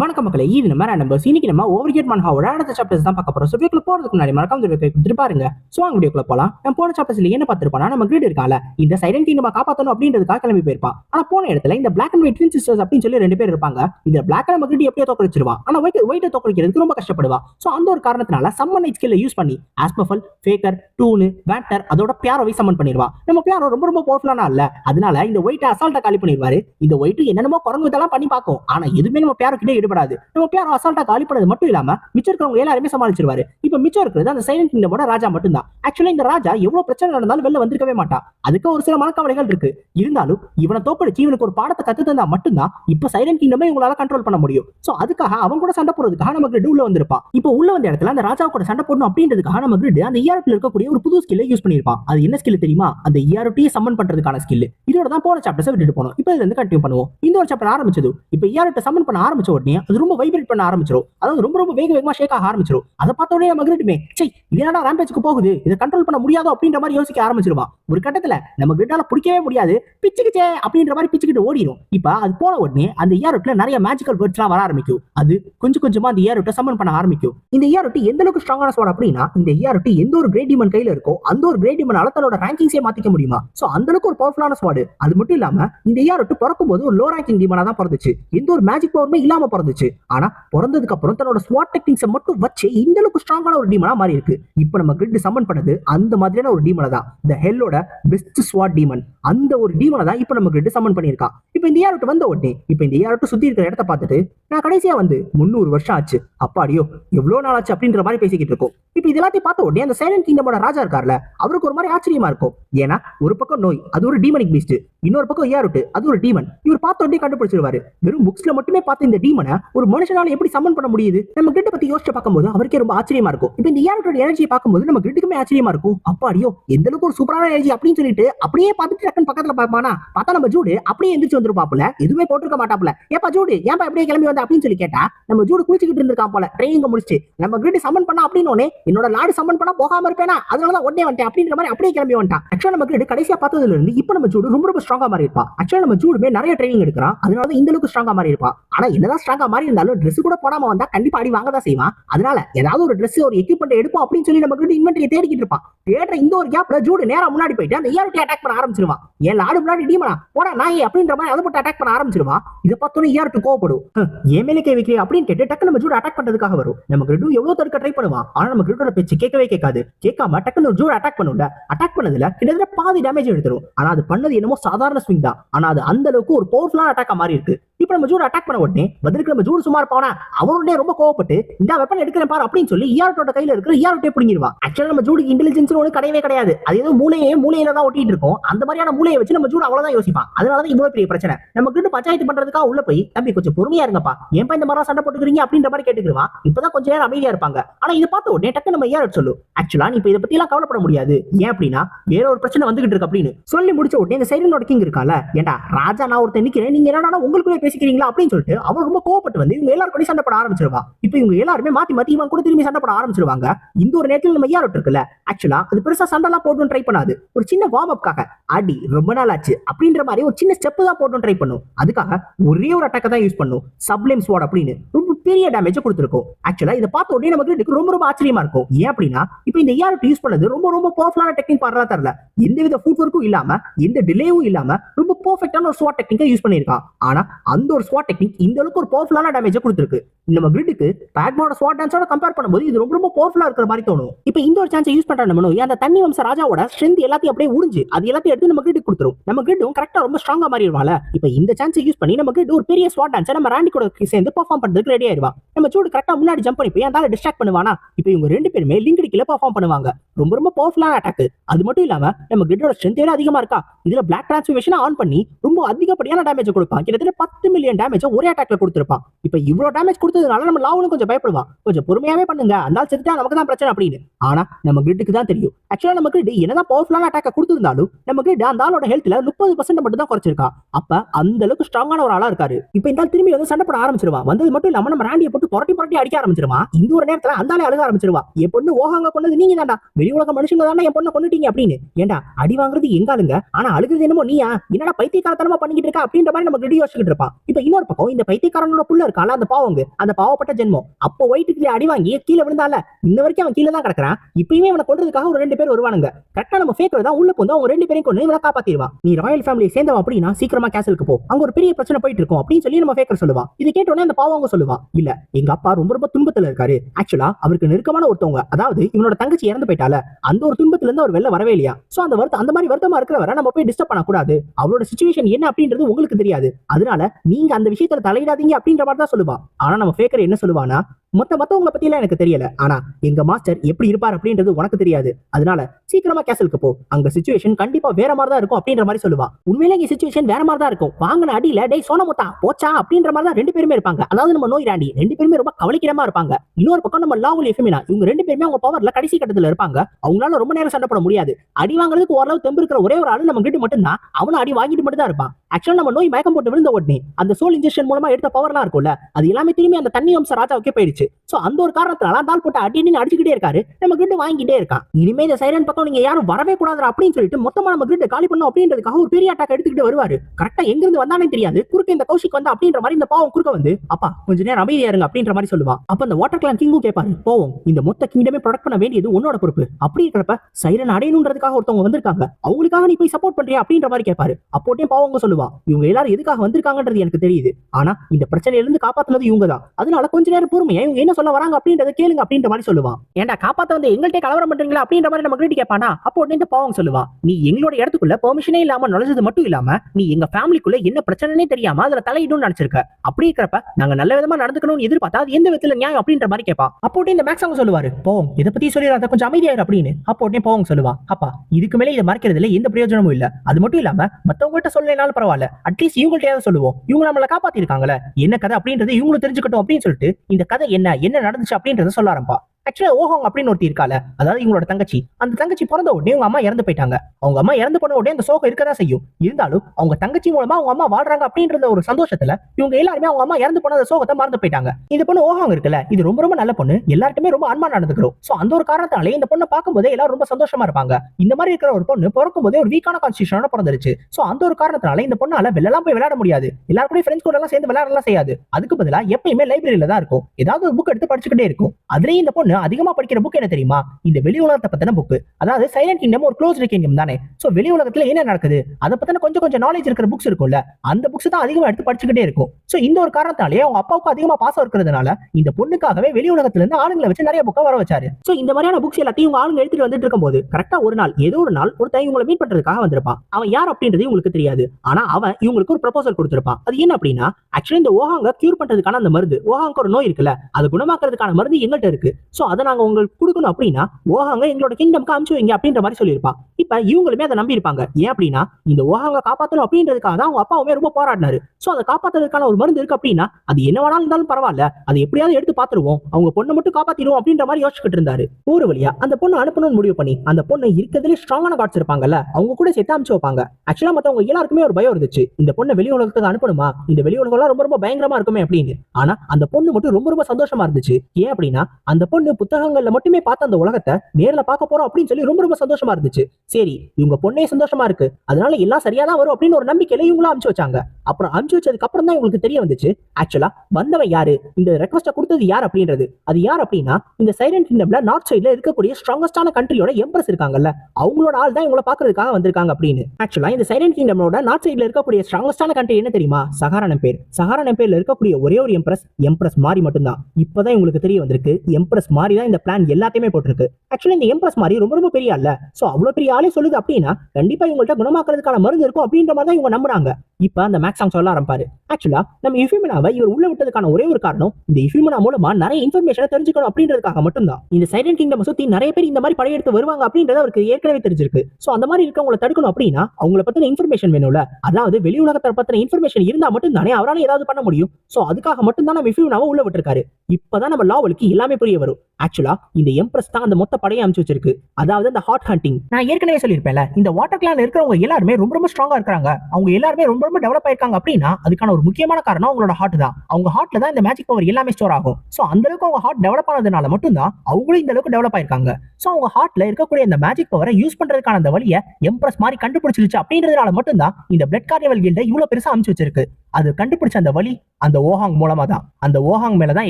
வணக்கம் மக்களே இது நம்ம நம்பர்ஸ் இன்னைக்கு நம்ம ஓவர் கேட் மன்ஹாவோட அடுத்த சாப்டர்ஸ் தான் பார்க்க போறோம். ஸோ வீக்குள்ள போறதுக்கு முன்னாடி மறக்காம வீடியோ கொடுத்துட்டு பாருங்க. ஸோ அங்க வீடியோக்குள்ள போலாம். நம்ம போன சாப்டர்ஸ்ல என்ன பார்த்திருப்பானா நம்ம கிரீட் இருக்கால இந்த சைலண்ட் நம்ம காப்பாத்தணும் அப்படின்றதுக்காக கிளம்பி போயிருப்பான். ஆனா போன இடத்துல இந்த black and white twin sisters அப்படின்னு சொல்லி ரெண்டு பேர் இருப்பாங்க. இந்த பிளாக் நம்ம கிரீட் எப்படியோ தோக்கடிச்சிருவான். ஆனா ஒயிட் ஒயிட்டை தோக்கடிக்கிறதுக்கு ரொம்ப கஷ்டப்படுவான். ஸோ அந்த ஒரு காரணத்தினால சம்மன் நைட் ஸ்கில்ல யூஸ் பண்ணி ஆஸ்பஃபல் ஃபேக்கர் டூனு வேட்டர் அதோட பியாரோவை சம்மன் பண்ணிடுவான். நம்ம பியாரோ ரொம்ப ரொம்ப பவர்ஃபுல்லான இல்ல அதனால இந்த ஒயிட்டை அசால்ட்டா காலி பண்ணிடுவாரு. இந்த ஒயிட் என்னென்னமோ குரங்கு இதெல்லாம் பண்ணி பார்க்கும். ஆனா எதுவுமே நம்ம பியாரோ கிட்ட ஈடுபடாது நம்ம பியாரோ அசால்ட்டா காலி பண்ணது மட்டும் இல்லாம மிச்சம் இருக்கிறவங்க எல்லாருமே சமாளிச்சிருவாரு. இப்ப மிச்சம் இருக்கிறது அந்த சைலண்ட் கிங்டமோட ராஜா மட்டும்தான். ஆக்சுவலா இந்த ராஜா எவ்வளவு பிரச்சனை நடந்தாலும் வெளில வந்திருக்கவே மாட்டான் அதுக்கு ஒரு சில மனக்கவலைகள் இருக்கு. இருந்தாலும் இவனை தோப்படிச்சு இவனுக்கு ஒரு பாடத்தை கத்து தந்தா மட்டும்தான் இப்ப சைலண்ட் கிங்டமே இவங்களால கண்ட்ரோல் பண்ண முடியும். சோ அதுக்காக அவன் கூட சண்டை போடுறதுக்காக நம்ம கிரிட் உள்ள வந்திருப்பான். இப்போ உள்ள வந்த இடத்துல அந்த ராஜா கூட சண்டை போடணும் அப்படின்றதுக்காக நம்ம கிரிட் அந்த இஆர்டில இருக்கக்கூடிய ஒரு புது ஸ்கில்ல யூஸ் பண்ணிருப்பான் அது என்ன ஸ்கில் தெரியுமா? அந்த இஆர்டியை சம்மன் பண்றதுக்கான ஸ்கில் இதோட தான் போன சாப்டர்ஸ் விட்டுட்டு போனோம். இப்போ இதுல இருந்து கண்டினியூ பண்ணுவோம். இந்த ஒரு சாப்டர் ஆரம்பிச்சது இப்போ இஆர்டி சம்மன் பண்ண ஆரம்பிச்ச உடனே அது ரொம்ப வைப்ரேட் பண்ண ஆரம்பிச்சிடும் அதாவது ரொம்ப ரொம்ப வேக வேகமா ஷேக் ஆக ஆரம்பிச்சிடும் அதை பார்த்த உடனே நம்ம கிரிட்டுமே சை இது ரேம்பேஜ்க்கு போகுது? இதை கண்ட்ரோல் பண்ண முடியாதோ அப்படின்ற மாதிரி யோசிக்க ஆரம்பிச்சிருவான். ஒரு கட்டத்துல நம்ம கிரிட்டால பிடிக்கவே முடியாது. பிச்சுக்கிச்சே அப்படின்ற மாதிரி பிச்சுக்கிட்டு ஓடிடும் இப்ப அது போன உடனே அந்த இயர்வுட்ல நிறைய மேஜிக்கல் வேர்ட்ஸ்லாம் வர ஆரம்பிக்கும். அது கொஞ்சம் கொஞ்சமா அந்த இயர்வுட்டை சம்மன் பண்ண ஆரம்பிக்கும். இந்த ஏரோட்டி எந்த அளவுக்கு ஸ்ட்ராங்கான ஸ்வாட் அப்படின்னா இந்த ஏரோட்டி எந்த ஒரு கிரேட் டிமன் கையில இருக்கோ அந்த ஒரு கிரேட் டிமன் அளத்தலோட ரேங்கிங்ஸே மாத்திக்க முடியுமா? சோ அந்த அளவுக்கு ஒரு பவர்ஃபுல்லான ஸ்வாடு அது மட்டும் இல்லாம இந்த ஏரோட்டு பிறக்கும் போது ஒரு லோ ரேங்கிங் டிமனா தான் பிறந்துச்சு. எந்த ஒரு மேஜிக் பவருமே இல்லாம பிறந்துச்சு ஆனா பிறந்ததுக்கு அப்புறம் தன்னோட ஸ்வாட் டெக்னிக்ஸை மட்டும் வச்சு இந்த அளவுக்கு ஸ்ட்ராங்கான ஒரு டீமனா மாறி இருக்கு. இப்போ நம்ம கிரிட் சம்மன் பண்ணது அந்த மாதிரியான ஒரு டீமனை தான். இந்த ஹெல்லோட பெஸ்ட் ஸ்வாட் டீமன் அந்த ஒரு டீமனை தான் இப்போ நம்ம கிரிட் சம்மன் பண்ணியிருக்கான் இப்போ இந்த ஏஆர்ட்டு வந்த உடனே இப்போ இந்த ஏஆர்ட்டு சுத்தி இருக்கிற இடத்த பார்த்துட்டு நான் கடைசியா வந்து முந்நூறு வருஷம் ஆச்சு. அப்பாடியோ எவ்வளவு நாள் ஆச்சு அப்படின்ற மாதிரி பேசிக்கிட்டு இருக்கோம். இப்போ இது எல்லாத்தையும் பார்த்த உடனே அந்த சைலண்ட் கிங்டமோட ராஜா இருக்கார்ல அவருக்கு ஒரு மாதிரி ஆச்சரியமா இருக்கும். ஏன்னா ஒரு பக்கம் நோய் அது ஒரு டீமனிக் பீஸ்ட் இன்னொரு பக்கம் ஏஆர்ட்டு அது ஒரு டீமன் இவர் பார்த்த உடனே கண்டுபிடிச்சிருவாரு. வெறும் புக்ஸ்ல மட்டுமே பார்த்த இந்த டீமன் ஒரு மனுஷனால எப்படி சம்மன் பண்ண முடியுது? நம்ம கிரிட்ட பத்தி யோசிச்சு பார்க்கும்போது அவருக்கே ரொம்ப ஆச்சரியமா இருக்கும். இப்போ இந்த ஏஆர்ட்டோட எனர்ஜியை பார்க்கும்போது நம்ம கிரிட்டுக்குமே ஆச்சரியமா இருக்கும். அப்பாடியோ எந்த அளவுக்கு ஒரு சூப்பரான எனர்ஜி அப்படின்னு சொல்லிட்டு அப்படியே பார்த்துட்டு டக்குன்னு பக்கத்துல பார்ப்பானா? பார்த்தா நம்ம ஜூடு அப்படியே எந்திரிச்சு வந்துருப்பாப்புல. எதுவுமே போட்டிருக்க மாட்டாப்புல. ஏப்பா ஜூடு ஏன்பா எப்படியே கிளம்பி வந்த அப்படின்னு சொல்லி கேட்டா நம்ம ஜூடு குளிச்சுக்கிட்டு இருந்திருக்கான் போல. ட்ரைனிங் முடிச்சு நம்ம கிரிட்டு சம்மன் பண்ணா அப்படின்னு என்னோட நாடு சம்மன் பண்ணா போகாம இருப்பேனா? அதனாலதான் உடனே வந்துட்டேன் அப்படின்ற மாதிரி அப்படியே கிளம்பி வந்துட்டான். ஆக்சுவலா நம்ம கிரிட்டு கடைசியா பார்த்ததுல இருந்து இப்போ நம்ம ஜூடு ரொம்ப ரொம்ப ஸ்ட்ராங்கா மாறி இருப்பா ஆக்சுவலா நம்ம ஜூடுமே நிறைய ட்ரைனிங் எடுக்கிறான். அதனால தான் இந்த அளவுக்கு ஸ்ட்ராங்கா மாறி இருப்பா ஆனா என்னதான் ஸ்ட்ராங்கா மாதிரி இருந்தாலும் ட்ரெஸ் கூட போடாம வந்தா கண்டிப்பா அடி வாங்க தான் செய்வான். அதனால ஏதாவது ஒரு ட்ரெஸ் ஒரு எக்யூப்மெண்ட் எடுப்போம் அப்படின்னு சொல்லி நம்ம கிட்ட இன்வென்டரி தேடிக்கிட்டு இருப்பான். தேடுற இந்த ஒரு கேப்ல ஜூடு நேரம் முன்னாடி போயிட்டு அந்த ஏஆர்டி அட்டாக் பண்ண ஆரம்பிச்சிருவான். என் லாடு முன்னாடி டீமனா போடா நாயே அப்படின்ற மாதிரி அதை போட்டு அட்டாக் பண்ண ஆரம்பிச்சிருவான். இதை பார்த்தோன்னே ஏஆர்டி கோவப்படும். "ஹம், என் மேலே கை வைக்கிறேன் அப்படின்னு கேட்டு டக்கு நம்ம ஜூடு அட்டாக் பண்றதுக்காக வரும். நம்ம கிட்ட எவ்வளவு தடுக்க ட்ரை பண்ணுவான். ஆனா நம்ம கிட்டோட பேச்சு கேட்கவே கேட்காது. கேட்காம டக்குன்னு ஒரு ஜூடு அட்டாக் பண்ணும்ல. அட்டாக் பண்ணதுல கிட்டத்தட்ட பாதி டேமேஜ் எடுத்துரும். ஆனா அது பண்ணது என்னமோ சாதாரண ஸ்விங் தான். ஆனா அது அந்த அளவுக்கு ஒரு பவர்ஃபுல்லான அட்டாக்கா மாதிரி இருக்கு இப்போ நம்ம ஜூடு அட்டாக் பண்ண உடனே பதிலுக்கு நம்ம ஜூர் சுமார் போனா? அவனுடைய ரொம்ப கோவப்பட்டு இந்த வெப்பன் எடுக்கிறேன் பாரு அப்படின்னு சொல்லி இஆர்டோட கையில இருக்கிற இஆர்டே பிடிங்கிடுவான் ஆக்சுவலா நம்ம ஜூடுக்கு இன்டெலிஜென்ஸ் ஒன்று கிடையவே கிடையாது. அது ஏதோ மூலையே மூலையில தான் ஒட்டிட்டு இருக்கும். அந்த மாதிரியான மூலையை வச்சு நம்ம ஜூடு அவ்வளவுதான் யோசிப்பான். அதனாலதான் இவ்வளவு பெரிய பிரச்சனை. நம்ம கிட்ட பஞ்சாயத்து பண்றதுக்காக உள்ள போய் தம்பி கொஞ்சம் பொறுமையா இருங்கப்பா. ஏன்பா இந்த மாதிரி சண்டை போட்டுக்கிறீங்க? அப்படின்ற மாதிரி கேட்டுக்குருவான் இப்பதான் கொஞ்ச நேரம் அமைதியா இருப்பாங்க. ஆனா இதை பார்த்த உடனே டக்கு நம்ம ஏஆர் சொல்லு. ஆக்சுவலா நீ இப்ப இதை பத்தி எல்லாம் கவலைப்பட முடியாது. ஏன் அப்படின்னா வேற ஒரு பிரச்சனை வந்துகிட்டு இருக்கு அப்படின்னு சொல்லி முடிச்ச உடனே இந்த சைலனோட கிங் இருக்கால ஏண்டா ராஜா நான் ஒருத்தன் நிக்கிறேன். நீங்க என்னடா உங்களுக்குள்ளே பேசிக்கிறீங்களா? அப்படின்னு சொல்லிட்டு அவர் ரொம்ப கோவப்பட்டு வந்து இவங்க எல்லாரும் கூட சண்டை போட ஆரம்பிச்சிருவா. இப்போ இவங்க எல்லாருமே மாத்தி மாத்தி இவன் கூட திரும்பி சண்டை போட ஆரம்பிச்சிருவாங்க. இந்த ஒரு நேரத்தில் நம்ம ஏஆர் இருக்குல்ல ஆக்சுவலா அது பெருசா சண்டைலாம் போடணும் ட்ரை பண்ணாது. ஒரு சின்ன வார்ம் அப்காக அடி ரொம்ப நாள் ஆச்சு அப்படின்ற மாதிரி ஒரு சின்ன ஸ்டெப் தான் போட்டும் ட்ரை பண்ணும். அதுக்காக ஒரே ஒரு அட்டாக்கை தான் யூஸ் பண்ணும். சப்ளைம் ஸ்வாட் அப்படின்னு. ரொம்ப பெரிய டேமேஜ் கொடுத்துருக்கும். ஆக்சுவலா இதை பார்த்த உடனே நமக்கு ரொம்ப ரொம்ப ஆச்சரியமா இருக்கும். ஏன் அப்படின்னா இப்போ இந்த ஏஆர் யூஸ் பண்ணது ரொம்ப ரொம்ப பவர்ஃபுல்லான டெக்னிக் பண்றா தரல எந்த வித ஃபுட் ஒர்க்கும் இல்லாம எந்த டிலேவும் இல்லாம ரொம்ப பர்ஃபெக்டான ஒரு ஸ்வாட் டெக்னிக்கை யூஸ் பண்ணியிருக்கான். ஆனா அந்த ஒரு ஸ்வாட் டெக்னிக் இந்த அளவுக்கு ஒரு பவர்ஃபுல்லான டேமேஜ் கொடுத்துருக்கு. நம்ம கிரிட்டுக்கு பேக்மோட ஸ்வாட் டான்ஸோட கம்பேர் பண்ணும்போது இது ரொம்ப ரொம்ப பவர்ஃபுல்லா இருக்கிற மாதிரி தோணும். இப்போ இந்த ஒரு சான்ஸை யூஸ் பண்ற நம்ம அந்த தண்ணி வம்ச ராஜாவோட ஸ்ட்ரென்த் எல்லாத்தையும் அப்படியே உறிஞ்சு அது எல்லாத்தையும் எடுத்து நம்ம கிரிட்டுக்கு கொடுத்துரும். நம்ம கிரிட்டும் கரெக்டா ரொம்ப ஸ்ட்ராங்கா மாறிடுவாங்க இப்போ இந்த சான்ஸை யூஸ் பண்ணி நம்ம கிரிட் ஒரு பெரிய ஸ்வாட் டான்ஸை நம்ம ராண்டி கூட சேர்ந்து பெர்ஃபார்ம் பண்றதுக்கு ரெடி ஆயிடுவான் நம்ம சூடு கரெக்டா முன்னாடி ஜம்ப் பண்ணி போய் அந்த டிஸ்ட்ராக்ட் பண்ணுவானா? இப்போ இவங்க ரெண்டு பேருமே லிங்க் கீழே பர்ஃபார்ம் பண்ணுவாங்க. ரொம்ப ரொம்ப பவர்ஃபுல்லான அட்டாக் அது மட்டும் இல்லாம நம்ம கிரிட்டோட ஸ்ட்ரென்த் விட அதிகமா இருக்கா? இதுல பிளாக் டிரான்ஸ்ஃபர்மேஷன் ஆன் பண்ணி ரொம்ப அதிகப்படியான டேமேஜ் கொடுப்பான். கிட்டத்தட்ட பத்து மில்லியன் டேமேஜ் ஒரே அட்டாக்ல கொடுத்துருப்பான். இப்போ இவ்வளவு டேமேஜ் கொடுத்ததுனால நம்ம லாவனும் கொஞ்சம் பயப்படுவான். கொஞ்சம் பொறுமையாவே பண்ணுங்க. அந்த செத்துட்டா நமக்கு தான் பிரச்சனை அப்படின்னு. ஆனா நம்ம கிரிட்டுக்கு தான் தெரியும். ஆக்சுவலா நம்ம கிரிட் என்னதான் பவர்ஃபுல்லான அட்டாக் கொடுத்திருந்தாலும் நம்ம கிரிட் அந்த ஆளோட ஹெல்த்ல முப்பது பர்சன்ட் மட்டும் தான் குறைச்சிருக்கா அப்ப அந்த அளவுக்கு ஸ்ட்ராங்கான ஒரு ஆளா இருக்காரு. இப்போ இந்த திரும்பி வந்து சண்டை போட ஆரம்பிச்சிருவான். வந்தது மட்டும் இல்லாம நம்ம நம்ம ராண்டியை போட்டு புரட்டி புரட்டி அடிக்க ஆரம்பிச்சிருமா இந்த ஒரு நேரத்துல அந்த அழுக ஆரம்பிச்சிருவா. என் பொண்ணு ஓகாங்க கொண்டது நீங்க தான்டா. வெளி உலக மனுஷங்க தானே என் பொண்ணை கொண்டுட்டீங்க அப்படின்னு. ஏண்டா அடி வாங்குறது எங்க ஆளுங்க? ஆனா அழுகுறது என்னமோ நீயா? என்னடா பைத்தியக்காரத்தனமா பண்ணிக்கிட்டு இருக்கா? அப்படின்ற மாதிரி நம்ம ரெடி யோசிச்சுட்டு இருப்பான் இப்ப இன்னொரு பக்கம் இந்த பைத்தியக்காரனோட புள்ள இருக்கால அந்த பாவங்க. அந்த பாவப்பட்ட ஜென்மம். அப்போ ஒயிட்டுக்கு அடி வாங்கி கீழே விழுந்தால இந்த வரைக்கும் அவன் கீழே தான் கிடக்குறான். இப்பயுமே அவனை கொண்டதுக்காக ஒரு ரெண்டு பேர் வருவானுங்க. கரெக்டா நம்ம ஃபேக்கர் தான் உள்ள போந்து அவங்க ரெண்டு பேரையும் கொண்டு இவனை காப்பாத்திடுவான். நீ ராயல் ஃபேமிலியை சேர்ந்தவன் அப்படின்னா சீக்கிரமா கேசலுக்கு போ. அங்க ஒரு பெரிய பிரச்சனை போயிட்டு இருக்கும் அப்படின்னு சொல்லி நம்ம ஃபேக்கர் சொல்லுவான். இது கேட்டோன்னே அந்த பாவங்க சொல்லுவான். இல்ல எங்க அப்பா ரொம்ப ரொம்ப துன்பத்துல இருக்காரு. ஆக்சுவலா அவருக்கு நெருக்கமான ஒருத்தவங்க அதாவது இவனோட தங்கச்சி இறந்து போயிட்டால அந்த ஒரு துன்பத்துல இருந்து அவர் வெளில வரவே இல்லையா? சோ அந்த வருத்தம் அந்த மாதிரி வருத்தமா இருக்கிறவரை நம்ம போய் டிஸ்டர்ப் பண்ணக்கூடாது. அவரோட சுச்சுவேஷன் என்ன அப்படின்றது உங்களுக்கு தெரியாது. அதனால நீங்க அந்த விஷயத்துல தலையிடாதீங்க அப்படின்ற மாதிரி தான் சொல்லுவா. ஆனா நம்ம ஃபேக்கர் என்ன சொல்லுவானா மொத்த மத்தவங்களை பத்தி எல்லாம் எனக்கு தெரியல. ஆனா எங்க மாஸ்டர் எப்படி இருப்பார் அப்படின்றது உனக்கு தெரியாது. அதனால சீக்கிரமா கேசலுக்கு போ. அங்க சுச்சுவேஷன் கண்டிப்பா வேற மாதிரி தான் இருக்கும் அப்படின்ற மாதிரி சொல்லுவா. உண்மையிலே இங்க சுச்சுவேஷன் வேற மாதிரி தான் இருக்கும். வாங்கின அடியில டேய் சோனமுத்தா போச்சா? அப்படின்ற மாதிரி தான் ரெண்டு பேருமே இருப்பாங்க. அதாவது நம்ம நோய் ராண்டி ரெண்டு பேருமே ரொம்ப கவலைக்கிடமா இருப்பாங்க. இன்னொரு பக்கம் நம்ம லாவல் எஃபமினா இவங்க ரெண்டு பேருமே அவங்க பவர்ல கடைசி கட்டத்துல இருப்பாங்க. அவங்களால ரொம்ப நேரம் சண்டை போட முடியாது. அடி வாங்குறதுக்கு ஓரளவு தெம்பு இருக்கிற ஒரே ஒரு ஆளு நம்ம கிட்ட மட்டும்தான். அவனும் அடி வாங்கிட்டு மட்டும் தான் இருப்பான். ஆக்சுவலா நம்ம நோய் மயக்கம் போட்டு விழுந்த உடனே அந்த சோல் இன்ஜெக்ஷன் மூலமா எடுத்த பவர்லாம் இருக்கும்ல அது எல்லாமே திரும்பி அந்த தண்ணி வம்ச ராஜாவுக்கே போயிடுச்சு. சோ அந்த ஒரு காரணத்தினால அந்த ஆள் போட்டு அடின்னு அடிச்சுக்கிட்டே இருக்காரு. நம்ம கிட்ட வாங்கிட்டே இருக்கான். இனிமே இந்த சைரன் பக்கம் நீங்க யாரும் வரவே கூடாது அப்படின்னு சொல்லிட்டு மொத்தமா நம்ம கிட்ட காலி பண்ணோம் அப்படின்றதுக்காக ஒரு பெரிய அட்டாக் எடுத்துக்கிட்டு வருவாரு. கரெக்டா எங்க இருந்து வந்தானே தெரியாது. குறுக்க இந்த கௌஷிக் வந்து அப்படின்ற மாதிரி இந்த பாவம் குறுக்க வந்து அப்பா கொஞ்ச நேரம் அமைதியா இருங்க அப்படின்ற மாதிரி சொல்லுவான். அப்ப அந்த வாட்டர் கிளான் கிங்கும் கேட்பாரு போவோம். இந்த மொத்த கிங்டமே ப்ரொடக்ட் பண்ண வேண்டியது உன்னோட பொறுப்பு. அப்படி இருக்கிறப்ப சைரன் அடையணுன்றதுக்காக ஒருத்தவங்க வந்திருக்காங்க. அவங்களுக்காக நீ போய் சப்போர்ட் பண்றியா? அப்படின்ற மாதிரி கேட்பாரு அப்போட்டே பாவங்க சொல்லுவான் இவங்க எல்லாரும் எதுக்காக வந்திருக்காங்கன்றது எனக்கு தெரியுது. ஆனா இந்த பிரச்சனையில இருந்து காப்பாத்துனது இவங்க தான் அதனால கொஞ்ச நேரம் பொறுமையா இவங்க என்ன சொல்ல வராங்க அப்படின்றத கேளுங்க அப்படின்ற மாதிரி சொல்லுவான் ஏன்டா காப்பாத்த வந்து எங்கள்கிட்ட கலவரம் பண்றீங்களா அப்படின்ற மாதிரி நம்ம கிட்ட கேட்பானா அப்போ உடனே பாவம் சொல்லுவான் நீ எங்களோட இடத்துக்குள்ள பெர்மிஷனே இல்லாம நுழைஞ்சது மட்டும் இல்லாம நீ எங்க ஃபேமிலிக்குள்ள என்ன பிரச்சனைனே தெரியாம அதுல தலையிடும் நினைச்சிருக்க. அப்படி இருக்கிறப்ப நாங்க நல்ல விதமா நடந்துக்கணும்னு எதிர்பார்த்தா அது எந்த விதத்துல நியாயம் அப்படின்ற மாதிரி கேட்பான் அப்போ உடனே இந்த மேக்ஸ் அவங்க சொல்லுவாரு போவோம். இதை பத்தி சொல்லிடாத கொஞ்சம் அமைதியாயிரு அப்படின்னு. அப்போ உடனே போவோம் சொல்லுவா. அப்பா இதுக்கு மேலே இதை மறைக்கிறதுல எந்த பிரயோஜனமும் இல்ல. அது மட்டும் இல்லாம மத்தவங்கள்ட்ட சொல்லலைனாலும் பரவாயில்ல. அட்லீஸ்ட் இவங்கள்ட்ட சொல்லுவோம். இவங்க நம்மளை காப்பாத்திருக்காங்கல்ல என்ன கதை அப்படின்றது இவங்களும் தெரிஞ்சுக்கட்டும் அப்படின்னு சொல்லிட்டு இந்த கதை என்ன என்ன நடந்துச்சு அப்படின்றத சொல்ல ஆரம்பா. ஆக்சுவலா ஓஹோங் அப்படின்னு ஒருத்தி இருக்கால அதாவது இவங்களோட தங்கச்சி. அந்த தங்கச்சி பிறந்த உடனே அவங்க அம்மா இறந்து போயிட்டாங்க. அவங்க அம்மா இறந்து போன உடனே அந்த சோகம் இருக்கதான் செய்யும். இருந்தாலும் அவங்க தங்கச்சி மூலமா அவங்க அம்மா வாழ்றாங்க அப்படின்ற ஒரு சந்தோஷத்துல இவங்க எல்லாருமே அவங்க அம்மா இறந்து போன அந்த சோகத்தை மறந்து போயிட்டாங்க. இந்த பொண்ணு ஓஹோங் இருக்குல்ல. இது ரொம்ப ரொம்ப நல்ல பொண்ணு. எல்லாருக்குமே ரொம்ப அன்பா நடந்துக்கிறோம். சோ அந்த ஒரு காரணத்தாலே இந்த பொண்ணை பார்க்கும்போதே எல்லாரும் ரொம்ப சந்தோஷமா இருப்பாங்க. இந்த மாதிரி இருக்கிற ஒரு பொண்ணு பிறக்கும் போதே ஒரு வீக்கான கான்ஸ்டியூஷனோட பிறந்துருச்சு. சோ அந்த ஒரு காரணத்தினால இந்த பொண்ணால வெளியெல்லாம் போய் விளையாட முடியாது. எல்லாரும் கூட ஃப்ரெண்ட்ஸ் கூட எல்லாம் சேர்ந்து விளையாடலாம் செய்யாது. அதுக்கு பதிலா எப்பயுமே லைப்ரரியில தான் இருக்கும். ஏதாவது ஒரு புக் எடுத்து படிச்சுக்கிட்டே இருக்கும். அதுலயும் இந்த பொண்ணு அதிகமா படிக்கிற புக் என்ன தெரியுமா? இந்த வெளி உலகத்தை பத்தின புக் அதாவது சைலண்ட் கிங்டம் ஒரு க்ளோஸ் கிங்டம் தானே. சோ வெளி உலகத்துல என்ன நடக்குது? அதை பத்தின கொஞ்சம் கொஞ்சம் நாலேஜ் இருக்கிற புக்ஸ் இருக்கும்ல. அந்த புக்ஸ் தான் அதிகமா எடுத்து படிச்சுக்கிட்டே இருக்கும். சோ இந்த ஒரு காரணத்தாலே அவங்க அப்பாவுக்கு அதிகமா பாசம் இருக்கிறதுனால இந்த பொண்ணுக்காகவே வெளி உலகத்துல இருந்து ஆளுங்களை வச்சு நிறைய புக்கை வர வச்சாரு. சோ இந்த மாதிரியான புக்ஸ் எல்லாத்தையும் இவங்க ஆளுங்க எடுத்துட்டு வந்துட்டு இருக்கும்போது கரெக்டா ஒரு நாள் ஏதோ ஒரு நாள் ஒரு டைம் இவங்களை மீட் பண்றதுக்காக வந்திருப்பான். அவன் யார் அப்படின்றது இவங்களுக்கு தெரியாது. ஆனா அவன் இவங்களுக்கு ஒரு ப்ரொபோசல் கொடுத்திருப்பான். அது என்ன அப்படின்னா ஆக்சுவலி இந்த ஓஹாங்க கியூர் பண்றதுக்கான அந்த மருந்து ஓஹாங்க ஒரு நோய் இருக்குல்ல அதை குணமாக்குறதுக்கான மருந்து எங்கள்கிட்ட இருக்கு. ஸோ அதை நாங்க உங்களுக்கு கொடுக்கணும் அப்படின்னா ஓஹாங்க எங்களோட கிங்டம்க்கு அனுப்பிச்சு வைங்க அப்படின்ற மாதிரி சொல்லியிருப்பான் இப்ப இவங்களுமே அதை நம்பி இருப்பாங்க ஏன் அப்படின்னா இந்த ஓஹாங்க காப்பாத்தணும் அப்படின்றதுக்காக தான் அவங்க அப்பாவுமே ரொம்ப போராடினாரு. ஸோ அதை காப்பாற்றுறதுக்கான ஒரு மருந்து இருக்கு அப்படின்னா அது என்ன வேணாலும் இருந்தாலும் பரவாயில்ல. அது எப்படியாவது எடுத்து பார்த்துருவோம். அவங்க பொண்ணை மட்டும் காப்பாத்திடுவோம் அப்படின்ற மாதிரி யோசிச்சுட்டு இருந்தாரு. ஒரு வழியா அந்த பொண்ணு அனுப்பணும்னு முடிவு பண்ணி அந்த பொண்ணு இருக்கிறதுலே ஸ்ட்ராங்கான காட்ஸ் இருப்பாங்கல்ல அவங்க கூட சேர்த்து அனுப்பிச்சு வைப்பாங்க. ஆக்சுவலா மத்தவங்க எல்லாருக்குமே ஒரு பயம் இருந்துச்சு. இந்த பொண்ணை வெளி உலகத்துக்கு அனுப்பணுமா? இந்த வெளி உலகம்லாம் ரொம்ப ரொம்ப பயங்கரமா இருக்குமே அப்படின்னு. ஆனா அந்த பொண்ணு மட்டும் ரொம்ப ரொம்ப சந்தோஷமா இருந்துச்சு. ஏன் அப்படின்னா அந்த பொண்ணு புத்தகங்கள்ல மட்டுமே பார்த்த அந்த உலகத்தை நேர்ல பார்க்க போறோம் அப்படின்னு சொல்லி ரொம்ப ரொம்ப சந்தோஷமா இருந்துச்சு. சரி இவங்க பொண்ணே சந்தோஷமா இருக்கு. அதனால எல்லாம் சரியா தான் வரும் அப்படின்னு ஒரு நம்பிக்கையில இவங்களும் அனுப்பிச்சு வச்சாங்க. அப்புறம் அனுப்பிச்சு வச்சதுக்கு அப்புறம் தான் உங்களுக்கு தெரிய வந்துச்சு. ஆக்சுவலா வந்தவன் யாரு? இந்த ரெக்வஸ்ட கொடுத்தது யார் அப்படின்றது? அது யார் அப்படின்னா இந்த சைலண்ட் கிங்டம்ல நார்த் சைட்ல இருக்கக்கூடிய ஸ்ட்ராங்கஸ்டான கண்ட்ரியோட எம்பரஸ் இருக்காங்கல்ல அவங்களோட ஆள் தான் இவங்களை பாக்குறதுக்காக வந்திருக்காங்க அப்படின்னு. ஆக்சுவலா இந்த சைலண்ட் கிங்டமோட நார்த் சைட்ல இருக்கக்கூடிய ஸ்ட்ராங்கஸ்டான கண்ட்ரி என்ன தெரியுமா? சஹாரா பேர். சஹாரா பேர்ல இருக்கக்கூடிய ஒரே ஒரு எம்பரஸ் எம்பரஸ் மாறி மட்டும்தான். இப்பதான் உங்களுக்கு தெரிய வந்திருக்கு. எம்பரஸ் மாறி தான் இந்த பிளான் எல்லாத்தையுமே போட்டிருக்கு. ஆக்சுவலா இந்த எம்பரஸ் மாதிரி ரொம்ப ரொம்ப பெரிய அல்ல சோ அவ்வளவு பெரிய ஆளே சொல்லுது அப்படின்னா கண்டிப்பா இவங்கள்ட்ட குணமாக்குறதுக்கான மருந்து இருக்கும் அப்படின்ற மாதிரி தான் இவங்க நம்புறாங்க. இப்ப அந்த மேக்ஸ் சாங் சொல்ல ஆரம்பிப்பாரு. ஆக்சுவலா நம்ம இஃபிமினாவை இவர் உள்ள விட்டதுக்கான ஒரே ஒரு காரணம் இந்த இஃபிமினா மூலமா நிறைய இன்ஃபர்மேஷனை தெரிஞ்சுக்கணும் அப்படின்றதுக்காக மட்டும்தான். இந்த சைலண்ட் கிங்டம் சுத்தி நிறைய பேர் இந்த மாதிரி படையெடுத்து வருவாங்க அப்படின்றது அவருக்கு ஏற்கனவே தெரிஞ்சிருக்கு. சோ அந்த மாதிரி இருக்கவங்களை தடுக்கணும் அப்படின்னா அவங்கள பத்தின இன்ஃபர்மேஷன் வேணும்ல. அதாவது வெளி உலகத்தை பத்தின இன்ஃபர்மேஷன் இருந்தா மட்டும் தானே அவரால ஏதாவது பண்ண முடியும். சோ அதுக்காக மட்டும் தான் நம்ம இஃபிமினாவை உள்ள விட்டுருக்காரு. இப்பதான் நம்ம லாவலுக்கு எல்லாமே புரிய வரும். ஆக்சுவலா இந்த எம்ப்ரஸ் தான் அந்த மொத்த படையை அமைச்சு வச்சிருக்கு. அதாவது அந்த ஹாட் ஹண்டிங் நான் ஏற்கனவே சொல்லியிருப்பேன்ல இந்த வாட்டர் கிளான் இருக்கிறவங்க எல்லாருமே ரொம்ப ரொம்ப ஸ்ட்ராங்கா இருக்காங்க அவங்க எல்லாருமே ரொம்ப ரொம்ப டெவலப் ஆயிருக்காங்க அப்படின்னா அதுக்கான ஒரு முக்கியமான காரணம் அவங்களோட ஹார்ட் தான். அவங்க ஹார்ட்ல தான் இந்த மேஜிக் பவர் எல்லாமே ஸ்டோர் ஆகும். சோ அந்த அளவுக்கு அவங்க ஹார்ட் டெவலப் ஆனதுனால மட்டும்தான் அவங்களும் இந்த அளவுக்கு டெவலப் ஆயிருக்காங்க. சோ அவங்க ஹார்ட்ல இருக்கக்கூடிய இந்த மேஜிக் பவரை யூஸ் பண்றதுக்கான அந்த வழியை எம்ப்ரஸ் மாதிரி கண்டுபிடிச்சிருச்சு அப்படின்றதுனால மட்டும்தான் இந்த பிளட் கார்னிவல் கில்ட இவ்வளவு பெருசா அமைச்சு வச்சிருக்கு. அது கண்டுபிடிச்ச அந்த வழி அந்த ஓஹாங் மூலமா தான் அந்த ஓஹாங் மேல தான்